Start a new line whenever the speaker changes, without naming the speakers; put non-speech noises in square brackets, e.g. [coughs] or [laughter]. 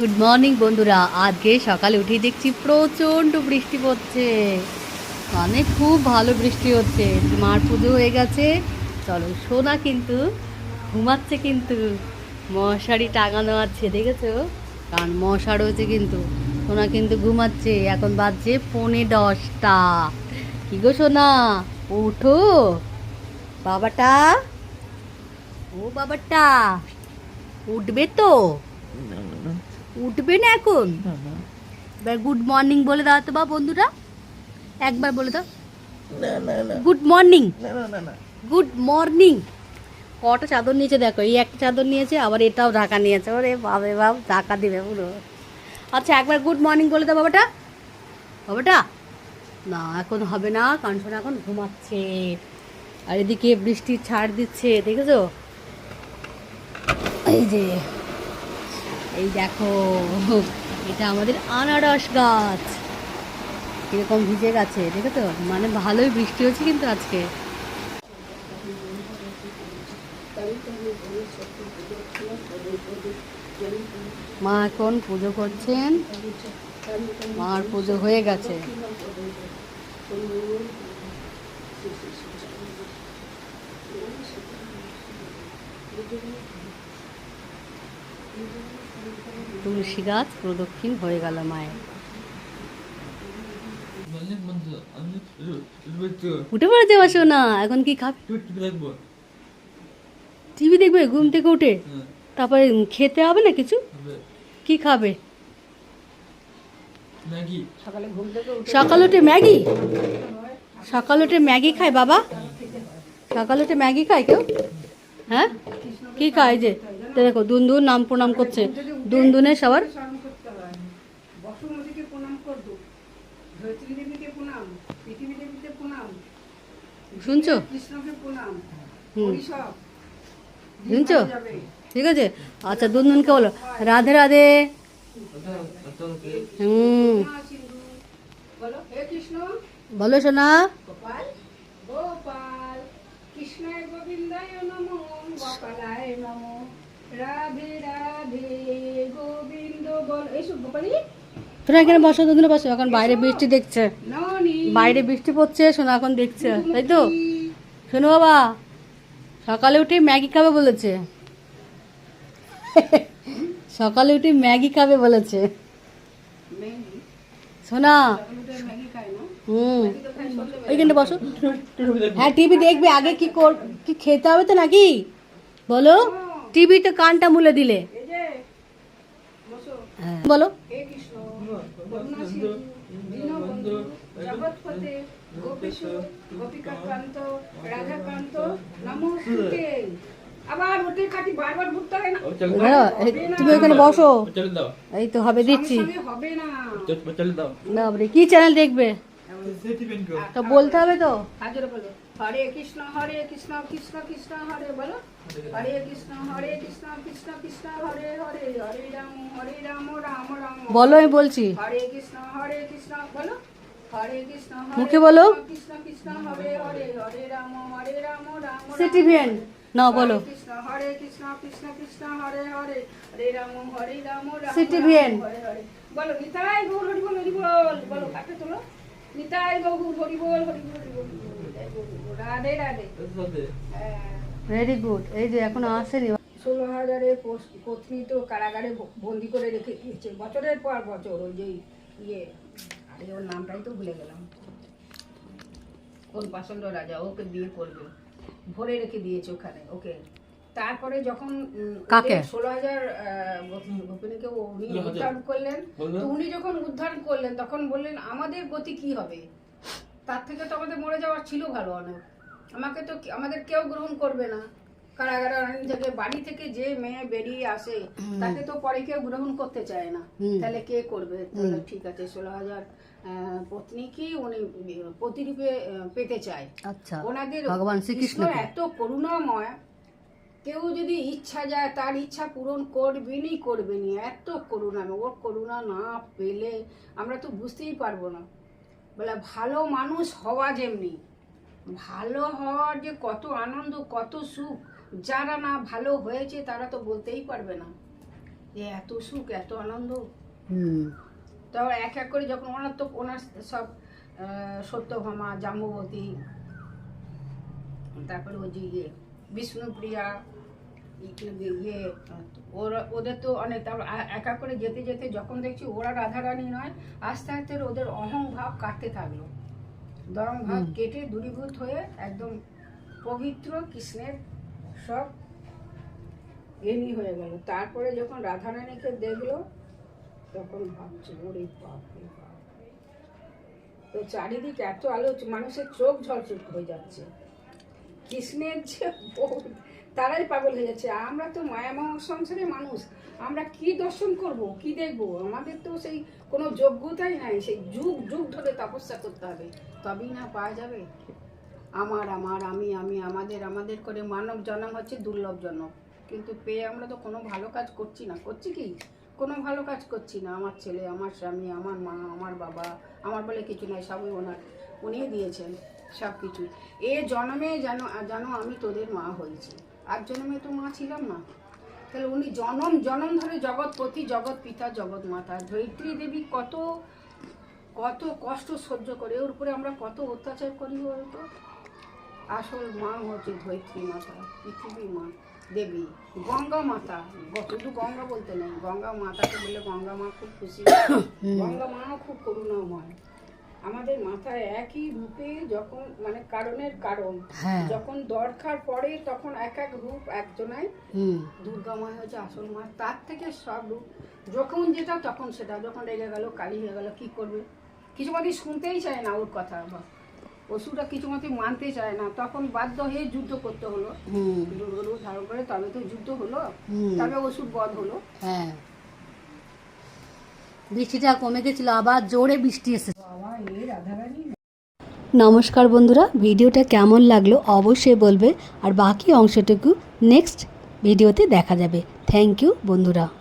Good morning বন্ধুরা আজকে সকালে উঠে দেখছি প্রচণ্ড বৃষ্টি পড়ছে মানে খুব ভালো বৃষ্টি হচ্ছে মার পুজো হয়ে গেছে চলো সোনা কিন্তু ঘুমাচ্ছে কিন্তু মশারি টাঙানো আছে দেখেছো কারণ মশা রয়েছে কিন্তু সোনা কিন্তু ঘুমাচ্ছে এখন বাজছে পনে দশটা কি গো সোনা ওঠো বাবাটা ও বাবাটা উঠবে তো উঠবে না এখন এবার গুড মর্নিং বলে দাও তো বা বন্ধুরা একবার বলে দাও গুড মর্নিং গুড মর্নিং কটা চাদর নিয়েছে দেখো এই একটা চাদর নিয়েছে আবার এটাও ঢাকা নিয়েছে ওরে বাবে বাব ঢাকা দিবে পুরো আচ্ছা একবার গুড মর্নিং বলে দাও বাবাটা বাবাটা না এখন হবে না কাঞ্চন এখন ঘুমাচ্ছে আর এদিকে বৃষ্টি ছাড় দিচ্ছে দেখেছো এই যে এই দেখো এটা আমাদের আনারস গাছ এরকম ভিজে গেছে দেখো তো মানে ভালোই বৃষ্টি হচ্ছে কিন্তু আজকে মা এখন পুজো করছেন মার পুজো হয়ে গেছে তুলসী গাছ প্রদক্ষিণ হয়ে গেল মায়ের উঠে পড়েছে বসো না এখন কি খাবে টিভি দেখবে ঘুম থেকে উঠে তারপরে খেতে হবে না কিছু কি খাবে সকাল উঠে ম্যাগি সকাল উঠে ম্যাগি খায় বাবা সকাল উঠে ম্যাগি খায় কেউ হ্যাঁ কি খায় যে দেখো দুনদুন নাম প্রণাম করছে দুন দুনে সবার শুনছো শুনছো ঠিক আছে আচ্ছা দুনদুনকে বলো রাধে রাধে হুম বলো শোনা গোপাল কৃষ্ণায় গোবিন্দায় গোপালায় নমো তোরা এখানে বসো দুদিনে বসো এখন বাইরে বৃষ্টি দেখছে বাইরে বৃষ্টি পড়ছে সোনা এখন দেখছে তাই তো শোনো বাবা সকালে উঠে ম্যাগি খাবে বলেছে সকালে উঠে ম্যাগি খাবে বলেছে শোনা হুম ওইখানে বসো হ্যাঁ টিভি দেখবে আগে কি কর কি খেতে হবে তো নাকি বলো টিভিতে কানটা মুলে দিলে বলো তুমি বসো এই তো হবে কি চ্যানেল দেখবে বলতে হবে তো হরে কৃষ্ণ হরে কৃষ্ণ কৃষ্ণ কৃষ্ণ হরে বলো হরে কৃষ্ণ হরে কৃষ্ণ কৃষ্ণ কৃষ্ণ হরে হরে হরে রাম হরে রাম রাম রাম বলো আমি বলছি হরে কৃষ্ণ হরে কৃষ্ণ বলো হরে মুখে বলো কৃষ্ণ কৃষ্ণ হরে হরে হরে রাম হরে রাম রাম বলো কৃষ্ণ হরে কৃষ্ণ কৃষ্ণ কৃষ্ণ হরে হরে হরে রাম হরে রাম হরে বলো বল বলো কাটে তোলো বল ভেরি গুড হ্যাঁ। এই যে এখন আসেনি ষোলো হাজারের কারাগারে বন্দি করে রেখে দিয়েছে বছরের পর বছর ওই যে ইয়ে আরে ওর নামটাই তো ভুলে গেলাম কোন রাজা ওকে বিয়ে করবে ভরে রেখে দিয়েছে ওখানে ওকে তারপরে যখন ষোলো হাজার গোপিনীকে উনি ইয়ে উদ্ধার করলেন উনি যখন উদ্ধার করলেন তখন বললেন আমাদের গতি কি হবে তার থেকে তো আমাদের মরে যাওয়ার ছিল ভালো অনেক আমাকে তো আমাদের কেউ গ্রহণ করবে না কারাগারে অনেক থেকে বাড়ি থেকে যে মেয়ে বেরিয়ে আসে তাকে তো পরে কেউ গ্রহণ করতে চায় না তাহলে কে করবে ঠিক আছে ষোলো হাজার পত্নী কি উনি প্রতিরূপে পেতে চায় আচ্ছা। ওনাদের ভগবান শ্রীকৃষ্ণ এত করুণাময় কেউ যদি ইচ্ছা যায় তার ইচ্ছা পূরণ করবেনি করবেনই এত করুণা ওর করুণা না পেলে আমরা তো বুঝতেই পারবো না বলে ভালো মানুষ হওয়া যেমনি ভালো হওয়ার যে কত আনন্দ কত সুখ যারা না ভালো হয়েছে তারা তো বলতেই পারবে না যে এত সুখ এত আনন্দ তো এক এক করে যখন ওনার তো ওনার সব সত্যভামা জাম্বতী তারপরে ওই যে ইয়ে বিষ্ণুপ্রিয়া ইয়ে ওরা ওদের তো অনেক তারপর একা করে যেতে যেতে যখন দেখছি ওরা রাধারানী নয় আস্তে আস্তে ওদের অহংভাব কাটতে থাকলো দরং ভাত কেটে দূরীভূত হয়ে একদম পবিত্র কৃষ্ণের সব এমনি হয়ে গেল তারপরে যখন রাধারানীকে দেখলো তখন ভাবছে ওরে বাপ বাপ তো চারিদিক এত আলো মানুষের চোখ ঝলচুক হয়ে যাচ্ছে কৃষ্ণের যে তারাই পাগল হয়ে যাচ্ছে আমরা তো মায়াময় সংসারে মানুষ আমরা কি দর্শন করব কি দেখব আমাদের তো সেই কোনো যোগ্যতাই নাই সেই যুগ যুগ ধরে তপস্যা করতে হবে তবেই না পাওয়া যাবে আমার আমার আমি আমি আমাদের আমাদের করে মানব জন্ম হচ্ছে দুর্লভ জন্ম কিন্তু পেয়ে আমরা তো কোনো ভালো কাজ করছি না করছি কি কোনো ভালো কাজ করছি না আমার ছেলে আমার স্বামী আমার মা আমার বাবা আমার বলে কিছু নাই সবই ওনার উনিই দিয়েছেন সব কিছু এ জন্মে যেন যেন আমি তোদের মা হয়েছি আর জন্মে তো মা ছিলাম না তাহলে উনি জনম জনম ধরে জগৎপতি জগৎ পিতা জগৎ মাতা ধৈত্রী দেবী কত কত কষ্ট সহ্য করে ওর উপরে আমরা কত অত্যাচার করি বলতো আসল মা হচ্ছে ধৈত্রী মাতা পৃথিবী মা দেবী গঙ্গা মাতা শুধু গঙ্গা বলতে নেই গঙ্গা মাতাকে বলে গঙ্গা মা খুব খুশি [coughs] গঙ্গা মাও খুব করুণাময় আমাদের মাথায় একই রূপে যখন মানে কারণের কারণ হ্যাঁ। যখন দরকার পড়ে তখন এক এক রূপ একজনাই দুর্গা মা হয়েছে আসল মা তার থেকে সব রূপ যখন যেটা তখন সেটা যখন রেগে গেল কালি হয়ে গেল কি করবে কিছু মতেই শুনতেই চায় না ওর কথা বা পশুটা কিছু মতেই মানতে চায় না তখন বাধ্য হয়ে যুদ্ধ করতে হলো দুর্গরূপ ধারণ করে তবে তো যুদ্ধ হলো তবে ওষুধ বধ হলো হ্যাঁ বৃষ্টিটা কমে গেছিল আবার জোরে বৃষ্টি এসেছে নমস্কার বন্ধুরা ভিডিওটা কেমন লাগলো অবশ্যই বলবে আর বাকি অংশটুকু নেক্সট ভিডিওতে দেখা যাবে থ্যাংক ইউ বন্ধুরা